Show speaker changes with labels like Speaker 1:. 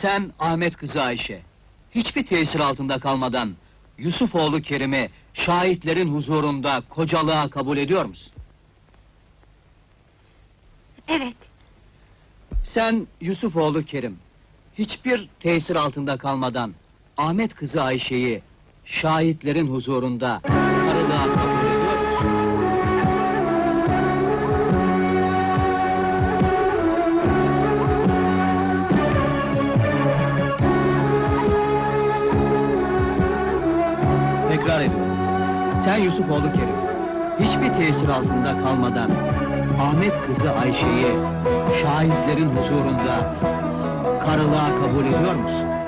Speaker 1: Sen Ahmet kızı Ayşe, hiçbir tesir altında kalmadan Yusufoğlu Kerim'i şahitlerin huzurunda kocalığa kabul ediyor musun?
Speaker 2: Evet,
Speaker 1: Sen Yusufoğlu Kerim, hiçbir tesir altında kalmadan Ahmet kızı Ayşe'yi şahitlerin huzurunda karılığa kabul Tekrar ediyorum. Sen Yusufoğlu Kerim, hiçbir tesir altında kalmadan Ahmet kızı Ayşe'yi şahitlerin huzurunda karılığa kabul ediyor musun?